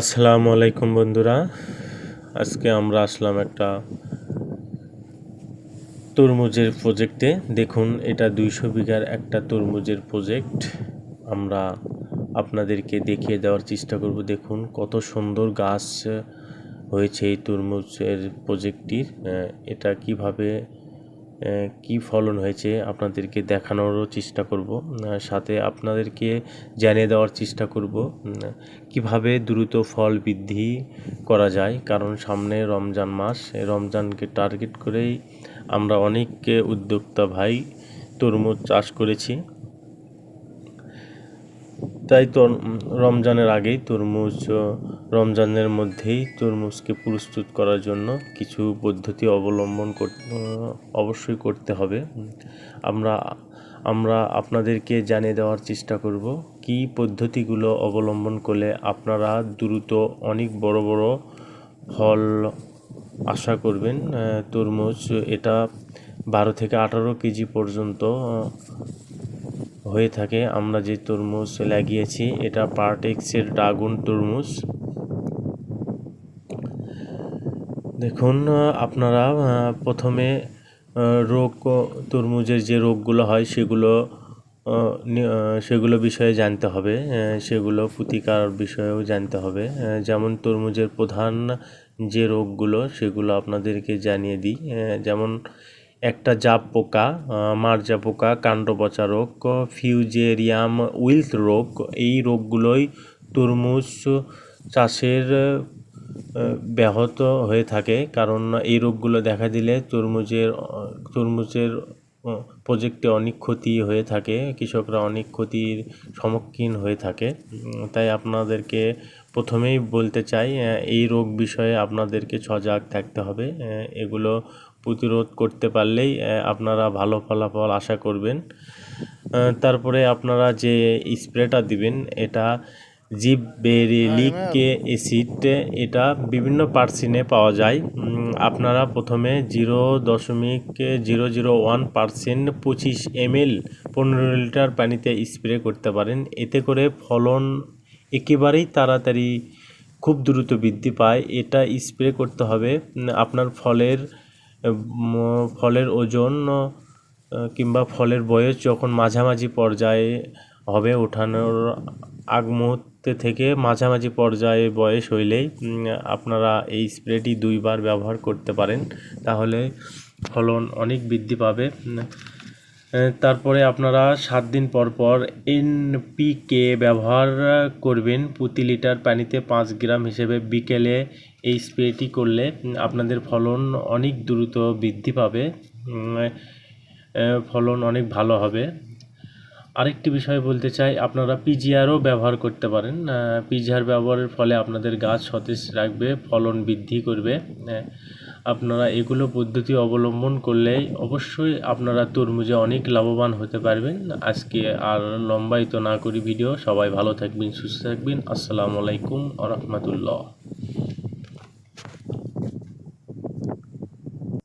আসসালামু আলাইকুম বন্ধুরা। আজকে আমরা আসলাম একটা তরমুজের প্রজেক্টে দেখুন, এটা দুইশো বিঘার একটা তরমুজের প্রজেক্ট আমরা আপনাদেরকে দেখিয়ে দেওয়ার চেষ্টা করব। দেখুন, কত সুন্দর গাছ হয়েছে এই তরমুজের প্রজেক্টটির এটা কীভাবে কি ফলন হয়েছে আপনাদেরকে দেখানোরও চেষ্টা করব। সাথে আপনাদেরকে জানিয়ে দেওয়ার চেষ্টা করব কীভাবে দ্রুত ফল বৃদ্ধি করা যায়। কারণ সামনে রমজান মাস রমজানকে টার্গেট করেই আমরা অনেক উদ্যোক্তা ভাই তরমুজ চাষ করেছি। তাই তো রমজানের আগেই তরমুজ রমজানের মধ্যেই তরমুজকে প্রস্তুত করার জন্য কিছু পদ্ধতি অবলম্বন কর- অবশ্যই করতে হবে। আমরা আমরা আপনাদেরকে জানিয়ে দেওয়ার চেষ্টা করব কি পদ্ধতিগুলো অবলম্বন করলে আপনারা দ্রুত অনেক বড় বড় ফল আশা করবেন। তরমুজ এটা বারো থেকে আঠারো কেজি পর্যন্ত হয়ে থাকে। আমরা যে তরমুজ লাগিয়েছি, এটা পার্ট পার্টেক্সের ড্রাগন তরমুজ। দেখুন, আপনারা প্রথমে রোগ, তরমুজের যে রোগগুলো হয়, সেগুলো সেগুলো বিষয়ে জানতে হবে। সেগুলো প্রতিকার বিষয়েও জানতে হবে। যেমন তরমুজের প্রধান যে রোগগুলো, সেগুলো আপনাদেরকে জানিয়ে দিই। যেমন একটা জাপ পোকা মারজা পোকা কাণ্ড পচা রোগ, ফিউজেরিয়াম, উইলথ রোগ, এই রোগগুলোই তরমুজ চাষের ব্যাহত হয়ে থাকে। কারণ এই রোগগুলো দেখা দিলে তরমুজের তরমুজের প্রজেক্টে অনেক ক্ষতি হয়ে থাকে, কৃষকরা অনেক ক্ষতির সম্মুখীন হয়ে থাকে। তাই আপনাদেরকে প্রথমেই বলতে চাই এই রোগ বিষয়ে আপনাদেরকে সজাগ থাকতে হবে। এগুলো প্রতিরোধ করতে পারলেই আপনারা ভালো ফলাফল আশা করবেন। তারপরে আপনারা যে স্প্রেটা দিবেন এটা জিববেরিলিক অ্যাসিড এটা বিভিন্ন পার্সিনে পাওয়া যায়। আপনারা প্রথমে জিরো দশমিক জিরো জিরো ওয়ান পার্সেন্ট পঁচিশ এমএল পনেরো লিটার পানিতে স্প্রে করতে পারেন। এতে করে ফলন একেবারেই তাড়াতাড়ি খুব দ্রুত বৃদ্ধি পায়। এটা স্প্রে করতে হবে। আপনার ফলের ফলের ওজন কিংবা ফলের বয়স যখন মাঝামাঝি পর্যায়ে হবে ওঠানোর আগ মুহূর্তে থেকে মাঝামাঝি পর্যায়ে বয়স হইলেই আপনারা এই স্প্রেটি দুইবার ব্যবহার করতে পারেন। তাহলে ফলন অনেক বৃদ্ধি পাবে। তারপরে আপনারা সাত দিন পর পর এনপিকে ব্যবহার করবেন। প্রতি লিটার পানিতে পাঁচ গ্রাম হিসেবে বিকেলে এই স্প্রেটি করলে আপনাদের ফলন অনেক দ্রুত বৃদ্ধি পাবে। ফলন অনেক ভালো হবে। আরেকটি বিষয় বলতে চাই, আপনারা পিজিআরও ব্যবহার করতে পারেন। পিজিআর ব্যবহারের ফলে আপনাদের গাছ সতেজ রাখবে, ফলন বৃদ্ধি করবে। আপনারা এগুলো পদ্ধতি অবলম্বন করলে অবশ্যই আপনারা তরমুজে অনেক লাভবান হতে পারবেন। আজকে আর লম্বায়িত না করি ভিডিও। সবাই ভালো থাকবেন, সুস্থ থাকবেন। আসসালামু আলাইকুম আ রহমতুল্লাহ।